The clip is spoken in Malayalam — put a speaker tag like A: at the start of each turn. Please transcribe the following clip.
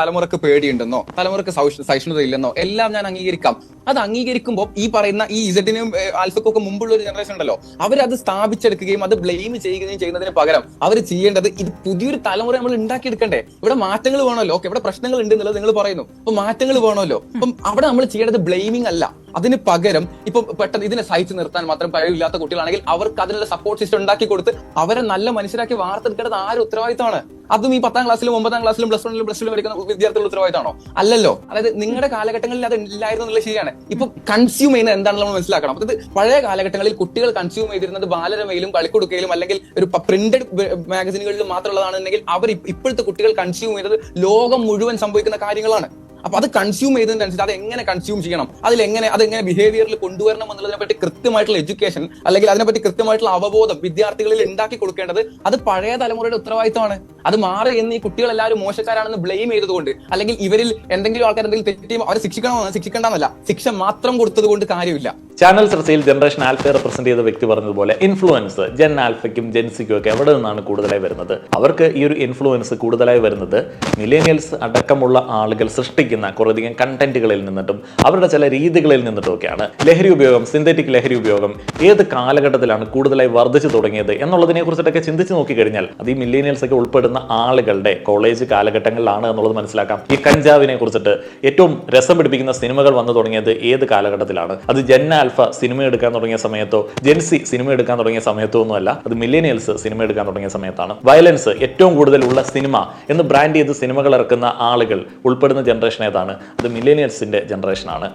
A: തലമുറയ്ക്ക് പേടിയുണ്ടെന്നോ തലമുറയ്ക്ക് സഹിഷ്ണുത ഇല്ലെന്നോ എല്ലാം ഞാൻ അംഗീകരിക്കാം. അത് അംഗീകരിക്കുമ്പോൾ ഈ പറയുന്ന ഈ ഇസഡിനും ആൽഫക്കും ഒക്കെ മുമ്പുള്ള ഒരു ജനറേഷൻ ഉണ്ടല്ലോ അവരത് സ്ഥാപിച്ചെടുക്കുകയും അത് ബ്ലെയിം ചെയ്യുകയും ചെയ്യുന്നതിന് പകരം അവർ ചെയ്യേണ്ടത് ഇത് പുതിയൊരു തലമുറ നമ്മൾ ഉണ്ടാക്കിയെടുക്കണ്ടേ. ഇവിടെ മാറ്റങ്ങൾ വേണമല്ലോ ഓക്കെ ഇവിടെ പ്രശ്നങ്ങൾ ഉണ്ട് എന്നുള്ളത് നിങ്ങൾ പറയുന്നു. അപ്പൊ മാറ്റങ്ങൾ വേണമല്ലോ. അപ്പം അവിടെ നമ്മൾ ചെയ്യേണ്ടത് ബ്ലെയിമിംഗ് അല്ല. അതിന് പകരം ഇപ്പൊ പെട്ടെന്ന് ഇതിനെ സഹിച്ചു നിർത്താൻ മാത്രം കഴിവില്ലാത്ത കുട്ടികളാണെങ്കിൽ അവർക്ക് അതിനുള്ള സപ്പോർട്ട് സിസ്റ്റം ഉണ്ടാക്കി കൊടുത്ത് അവരെ നല്ല മനുഷ്യരാക്കി വാർത്തെടുക്കേണ്ടത് ആരും ഉത്തരവാദിത്തമാണ്? അതും ഈ പത്താം ക്ലാസ്സിലും ഒമ്പതാം ക്ലാസ്സിലും പ്ലസ് വണ്ണിലും പ്ലസ് ടു പഠിക്കുന്ന വിദ്യാർത്ഥികളുടെ ഉത്തരവാദിത്തമാണോ? അല്ലല്ലോ. അതായത് നിങ്ങളുടെ കാലഘട്ടങ്ങളിൽ അത് ഇല്ലായിരുന്നു എന്നുള്ളത് ശരിയാണ്. ഇപ്പൊ കൺസ്യൂം ചെയ്യുന്നത് എന്താണെന്ന് നമ്മൾ മനസ്സിലാക്കണം. അതായത് പഴയ കാലഘട്ടങ്ങളിൽ കുട്ടികൾ കൺസ്യൂം ചെയ്തിരുന്നത് ബാലരമയിലും കളിക്കുടുക്കയിലും അല്ലെങ്കിൽ ഒരു പ്രിന്റഡ് മാഗസിനുകളിലും മാത്രമുള്ളതാണെന്നുണ്ടെങ്കിൽ അവർ ഇപ്പ- ഇപ്പോഴത്തെ കുട്ടികൾ കൺസ്യൂം ചെയ്തത് ലോകം മുഴുവൻ സംഭവിക്കുന്ന കാര്യങ്ങളാണ്. അപ്പൊ അത് കൺസ്യൂം ചെയ്തതിനനുസരിച്ച് അത് എങ്ങനെ കൺസ്യൂം ചെയ്യണം? അതിൽ എങ്ങനെ അത് എങ്ങനെ ബിഹേവിയറിൽ കൊണ്ടുവരണം എന്നുള്ളതിനെ പറ്റി കൃത്യമായിട്ടുള്ള എഡ്യൂക്കേഷൻ അല്ലെങ്കിൽ അതിനെപ്പറ്റി കൃത്യമായിട്ടുള്ള അവബോധം വിദ്യാർത്ഥികളിൽ ഉണ്ടാക്കി കൊടുക്കേണ്ടത് അത് പഴയ തലമുറയുടെ ഉത്തരവാദിത്തമാണ്. അത് മാറി എന്ന് ഈ കുട്ടികൾ എല്ലാവരും മോശക്കാരാണെന്ന് ബ്ലെയിം ചെയ്തുകൊണ്ട് അല്ലെങ്കിൽ ഇവരിൽ എന്തെങ്കിലും ആൾക്കാർ എന്തെങ്കിലും തെറ്റി അവരെ ശിക്ഷിക്കണമെന്ന് ശിക്ഷിക്കേണ്ടെന്നല്ല. ശിക്ഷ മാത്രം കൊടുത്തത് കൊണ്ട് കാര്യമില്ല.
B: ചാനൽ ചർച്ചയിൽ ജനറേഷൻ ആൽഫയെ റെപ്രസെന്റ് ചെയ്ത വ്യക്തി പറഞ്ഞതുപോലെ ഇൻഫ്ലുവൻസ് ജെൻ ആൽഫയ്ക്കും ജെൻസിക്കും ഒക്കെ എവിടെ നിന്നാണ് കൂടുതലായി വരുന്നത്? അവർക്ക് ഈ ഒരു ഇൻഫ്ലുവൻസ് കൂടുതലായി വരുന്നത് മിലേനിയൽസ് അടക്കമുള്ള ആളുകൾ സൃഷ്ടിക്കുന്ന കുറേയധികം കണ്ടന്റുകളിൽ നിന്നിട്ടും അവരുടെ ചില രീതികളിൽ നിന്നിട്ടും ഒക്കെയാണ്. ലഹരി ഉപയോഗം സിന്തറ്റിക് ലഹരി ഉപയോഗം ഏത് കാലഘട്ടത്തിലാണ് കൂടുതലായി വർദ്ധിച്ചു തുടങ്ങിയത് എന്നുള്ളതിനെ കുറിച്ചിട്ടൊക്കെ ചിന്തിച്ച് നോക്കിക്കഴിഞ്ഞാൽ അത് ഈ മില്ലേനിയൽസ് ഒക്കെ ഉൾപ്പെടുന്ന ആളുകളുടെ കോളേജ് കാലഘട്ടങ്ങളിലാണ് എന്നുള്ളത് മനസ്സിലാക്കാം. ഈ കഞ്ചാവിനെ കുറിച്ചിട്ട് ഏറ്റവും രസം പിടിപ്പിക്കുന്ന സിനിമകൾ വന്നു തുടങ്ങിയത് ഏത് കാലഘട്ടത്തിലാണ്? അത് ജെൻ ആൽഫ സിനിമ എടുക്കാൻ തുടങ്ങിയ സമയത്തോ ജെൻസി സിനിമ എടുക്കാൻ തുടങ്ങിയ സമയത്തോ ഒന്നുമല്ല അത് മില്ലേനിയൽസ് സിനിമ എടുക്കാൻ തുടങ്ങിയ സമയത്താണ്. വയലൻസ് ഏറ്റവും കൂടുതൽ ഉള്ള സിനിമ എന്ന് ബ്രാൻഡ് ചെയ്ത് സിനിമകൾ ഇറക്കുന്ന ആളുകൾ ഉൾപ്പെടുന്ന ജനറേഷൻ ഏതാണ്? അത് മില്ലേനിയൽസിന്റെ ജനറേഷനാണ്